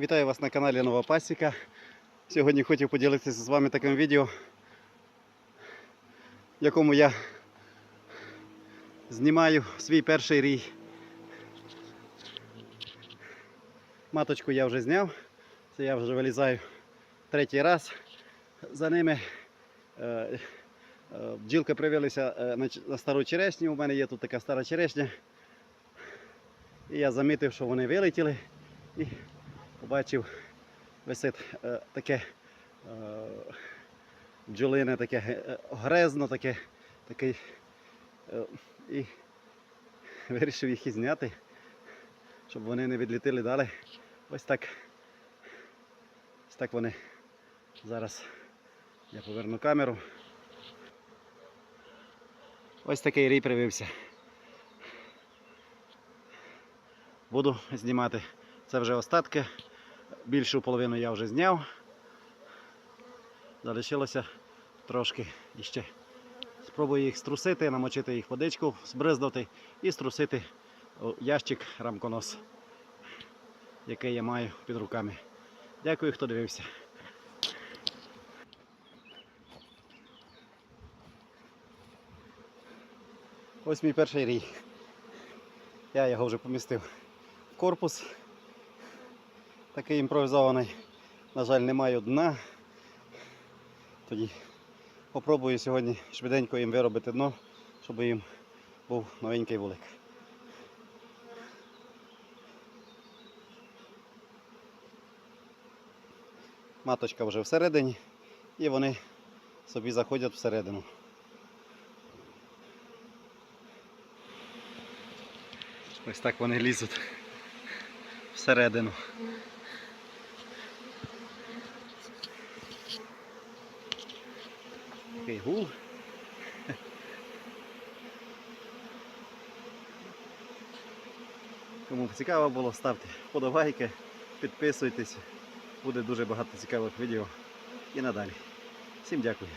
Вітаю вас на каналі Нова Пасіка. Сьогодні хотів поділитися з вами таким відео, в якому я знімаю свій перший рій. Маточку я вже зняв, це я вже вилізаю третій раз. За ними е, е, бджілки привелися е, на, стару черешню. У мене є тут така стара черешня. І я замітив, що вони вилетіли побачив висить е, таке е, бджолине, таке е, грезно, таке, такий, е, і вирішив їх і зняти, щоб вони не відлітили далі. Ось так. Ось так вони. Зараз я поверну камеру. Ось такий рій привився. Буду знімати. Це вже остатки. Більшу половину я вже зняв. Залишилося трошки іще. Спробую їх струсити, намочити їх водичку, збризнути і струсити у ящик рамконос, який я маю під руками. Дякую, хто дивився. Ось мій перший рій. Я його вже помістив в корпус. Такий імпровізований. На жаль, не маю дна. Тоді попробую сьогодні швиденько їм виробити дно, щоб їм був новенький вулик. Маточка вже всередині і вони собі заходять всередину. Ось так вони лізуть всередину. Такий гул. Кому цікаво було, ставте вподобайки, підписуйтесь. Буде дуже багато цікавих відео і надалі. Всім дякую.